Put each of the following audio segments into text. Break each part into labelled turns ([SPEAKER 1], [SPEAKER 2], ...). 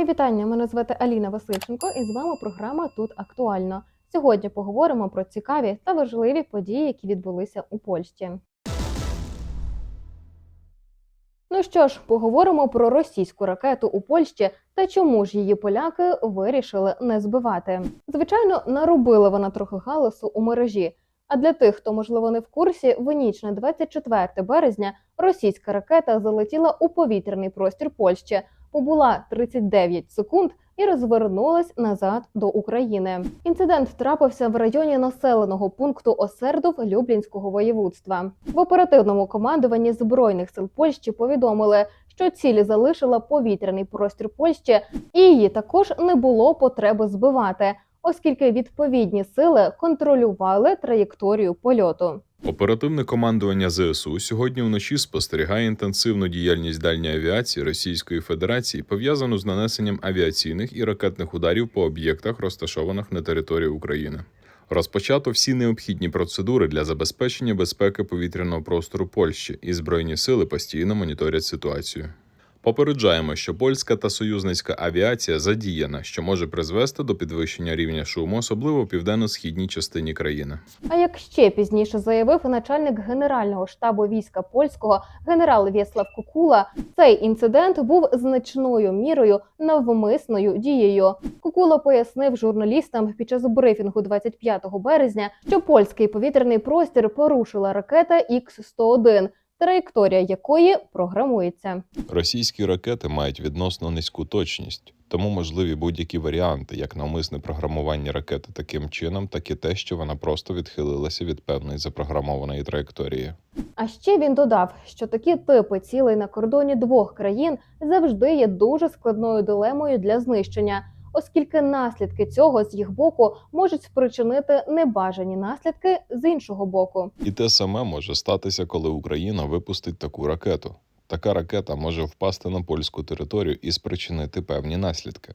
[SPEAKER 1] Мої вітання. Мене звати Аліна Васильченко, і з вами програма Тут актуально. Сьогодні поговоримо про цікаві та важливі події, які відбулися у Польщі. Ну що ж, поговоримо про російську ракету у Польщі та чому ж її поляки вирішили не збивати. Звичайно, наробила вона трохи галасу у мережі. А для тих, хто можливо не в курсі, в ніч на 24 березня російська ракета залетіла у повітряний простір Польщі, побула 39 секунд і розвернулась назад до України. Інцидент трапився в районі населеного пункту Осердов Люблінського воєводства. В оперативному командуванні збройних сил Польщі повідомили, що цілі залишила повітряний простір Польщі, і її також не було потреби збивати, оскільки відповідні сили контролювали траєкторію польоту.
[SPEAKER 2] Оперативне командування ЗСУ сьогодні вночі спостерігає інтенсивну діяльність дальньої авіації Російської Федерації, пов'язану з нанесенням авіаційних і ракетних ударів по об'єктах, розташованих на території України. Розпочато всі необхідні процедури для забезпечення безпеки повітряного простору Польщі, і збройні сили постійно моніторять ситуацію. Попереджаємо, що польська та союзницька авіація задіяна, що може призвести до підвищення рівня шуму, особливо в південно-східній частині країни.
[SPEAKER 1] А як ще пізніше заявив начальник генерального штабу війська польського генерал Вєслав Кукула, цей інцидент був значною мірою навмисною дією. Кукула пояснив журналістам під час брифінгу 25 березня, що польський повітряний простір порушила ракета Х-101, траєкторія якої програмується.
[SPEAKER 2] Російські ракети мають відносно низьку точність, тому можливі будь-які варіанти, як навмисне програмування ракети таким чином, так і те, що вона просто відхилилася від певної запрограмованої траєкторії.
[SPEAKER 1] А ще він додав, що такі типи цілей на кордоні двох країн завжди є дуже складною дилемою для знищення, оскільки наслідки цього з їх боку можуть спричинити небажані наслідки з іншого боку.
[SPEAKER 2] І те саме може статися, коли Україна випустить таку ракету. Така ракета може впасти на польську територію і спричинити певні наслідки.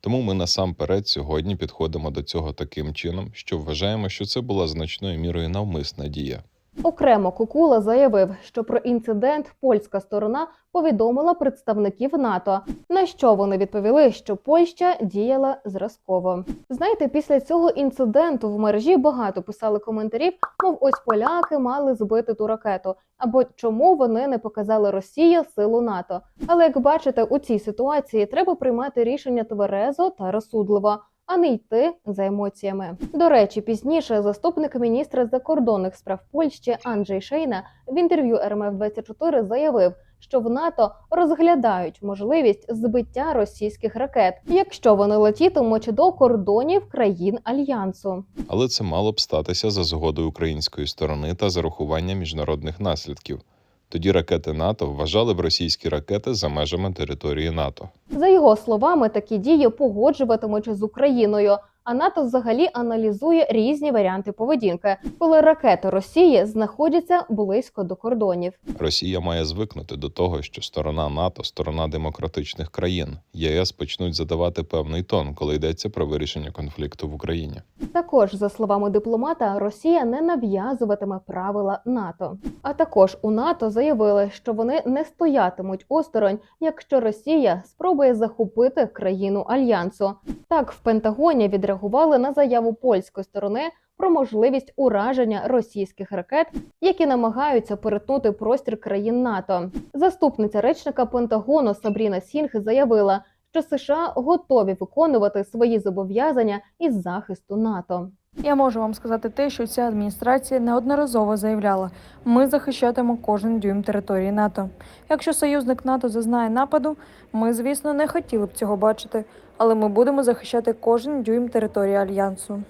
[SPEAKER 2] Тому ми насамперед сьогодні підходимо до цього таким чином, що вважаємо, що це була значною мірою навмисна дія.
[SPEAKER 1] Окремо Кукула заявив, що про інцидент польська сторона повідомила представників НАТО. На що вони відповіли, що Польща діяла зразково. Знаєте, після цього інциденту в мережі багато писали коментарів, мов ось поляки мали збити ту ракету, або чому вони не показали Росії силу НАТО. Але як бачите, у цій ситуації треба приймати рішення тверезо та розсудливо а не йти за емоціями. До речі, пізніше заступник міністра закордонних справ Польщі Анджей Шейна в інтерв'ю РМФ 24 заявив, що в НАТО розглядають можливість збиття російських ракет, якщо вони летітимуть до кордонів країн альянсу.
[SPEAKER 2] Але це мало б статися за згодою української сторони та з урахуванням міжнародних наслідків. Тоді ракети НАТО вважали б російські ракети за межами території НАТО.
[SPEAKER 1] За його словами, такі дії погоджуватимуть з Україною. А НАТО взагалі аналізує різні варіанти поведінки, коли ракети Росії знаходяться близько до кордонів.
[SPEAKER 2] Росія має звикнути до того, що сторона НАТО, сторона демократичних країн, ЄС почнуть задавати певний тон, коли йдеться про вирішення конфлікту в Україні.
[SPEAKER 1] Також, за словами дипломата, Росія не нав'язуватиме правила НАТО. А також у НАТО заявили, що вони не стоятимуть осторонь, якщо Росія спробує захопити країну альянсу. Так в Пентагоні відреагували на заяву польської сторони про можливість ураження російських ракет, які намагаються перетнути простір країн НАТО. Заступниця речника Пентагону Сабріна Сінг заявила, що США готові виконувати свої зобов'язання із захисту НАТО.
[SPEAKER 3] Я можу вам сказати те, що ця адміністрація неодноразово заявляла: ми захищатимемо кожен дюйм території НАТО. Якщо союзник НАТО зазнає нападу, ми, звісно, не хотіли б цього бачити, але ми будемо захищати кожен дюйм території альянсу.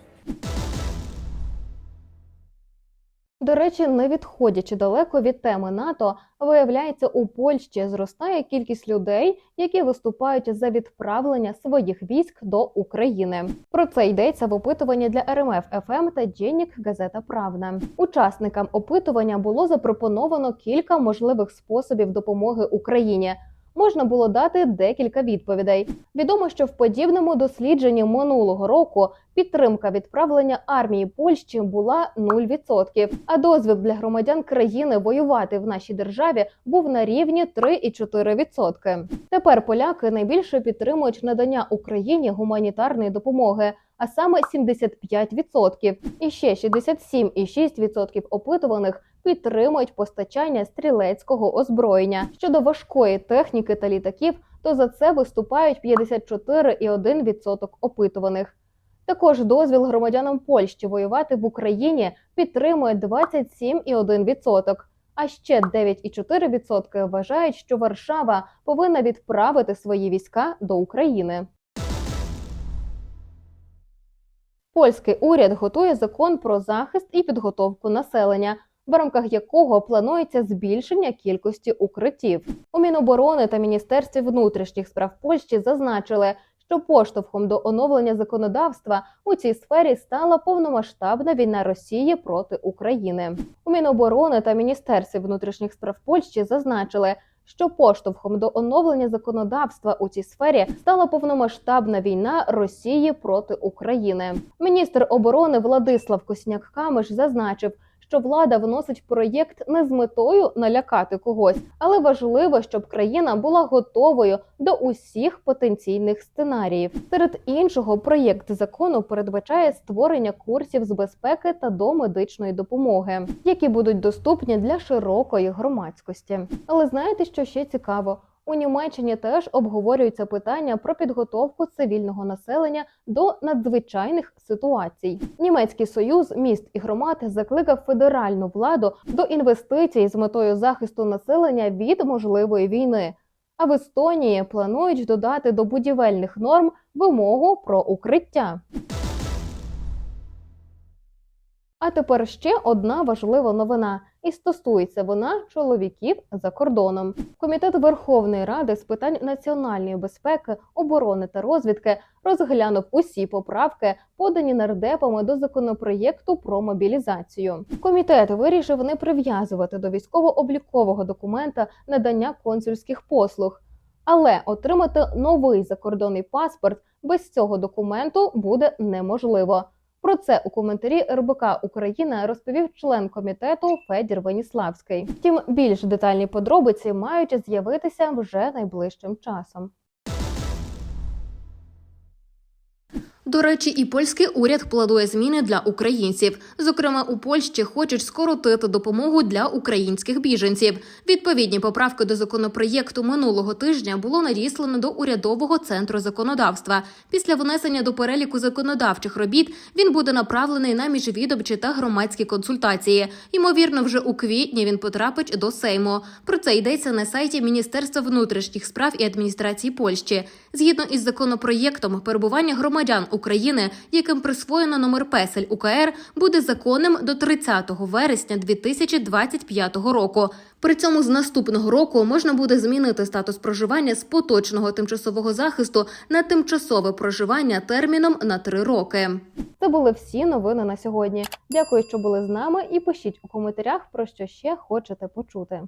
[SPEAKER 1] До речі, не відходячи далеко від теми НАТО, виявляється, у Польщі зростає кількість людей, які виступають за відправлення своїх військ до України. Про це йдеться в опитуванні для РМФ ФМ та Дженік Газета Правда. Учасникам опитування було запропоновано кілька можливих способів допомоги Україні. Можна було дати декілька відповідей. Відомо, що в подібному дослідженні минулого року підтримка відправлення армії Польщі була 0%, а дозвіл для громадян країни воювати в нашій державі був на рівні 3,4%. Тепер поляки найбільше підтримують надання Україні гуманітарної допомоги, а саме 75%. І ще 67,6% опитуваних підтримують постачання стрілецького озброєння. Щодо важкої техніки та літаків, то за це виступають 54,1% опитуваних. Також дозвіл громадянам Польщі воювати в Україні підтримує 27,1%. А ще 9,4% вважають, що Варшава повинна відправити свої війська до України. Польський уряд готує закон про захист і підготовку населення, в рамках якого планується збільшення кількості укриттів. У Міноборони та Міністерстві внутрішніх справ Польщі зазначили, що поштовхом до оновлення законодавства у цій сфері стала повномасштабна війна Росії проти України. У Міноборони та Міністерстві внутрішніх справ Польщі зазначили, що поштовхом до оновлення законодавства у цій сфері стала повномасштабна війна Росії проти України. Міністр оборони Владислав Косняк-Камиш зазначив, що влада вносить проєкт не з метою налякати когось, але важливо, щоб країна була готовою до усіх потенційних сценаріїв. Серед іншого, проєкт закону передбачає створення курсів з безпеки та домедичної допомоги, які будуть доступні для широкої громадськості. Але знаєте, що ще цікаво? У Німеччині теж обговорюється питання про підготовку цивільного населення до надзвичайних ситуацій. Німецький союз міст і громад закликав федеральну владу до інвестицій з метою захисту населення від можливої війни. А в Естонії планують додати до будівельних норм вимогу про укриття. А тепер ще одна важлива новина, і стосується вона чоловіків за кордоном. Комітет Верховної Ради з питань національної безпеки, оборони та розвідки розглянув усі поправки, подані нардепами до законопроєкту про мобілізацію. Комітет вирішив не прив'язувати до військово-облікового документа надання консульських послуг. Але отримати новий закордонний паспорт без цього документу буде неможливо. Про це у коментарі РБК Україна розповів член комітету Федір Веніславський. Втім, більш детальні подробиці мають з'явитися вже найближчим часом.
[SPEAKER 4] До речі, і польський уряд планує зміни для українців. Зокрема, у Польщі хочуть скоротити допомогу для українських біженців. Відповідні поправки до законопроєкту минулого тижня було надіслано до урядового центру законодавства. Після внесення до переліку законодавчих робіт він буде направлений на міжвідомчі та громадські консультації. Ймовірно, вже у квітні він потрапить до Сейму. Про це йдеться на сайті Міністерства внутрішніх справ і адміністрації Польщі. Згідно із законопроєктом, перебування громадян України, яким присвоєно номер песель УКР, буде законним до 30 вересня 2025 року. При цьому з наступного року можна буде змінити статус проживання з поточного тимчасового захисту на тимчасове проживання терміном на три роки.
[SPEAKER 1] Це були всі новини на сьогодні. Дякую, що були з нами, і пишіть у коментарях про що ще хочете почути.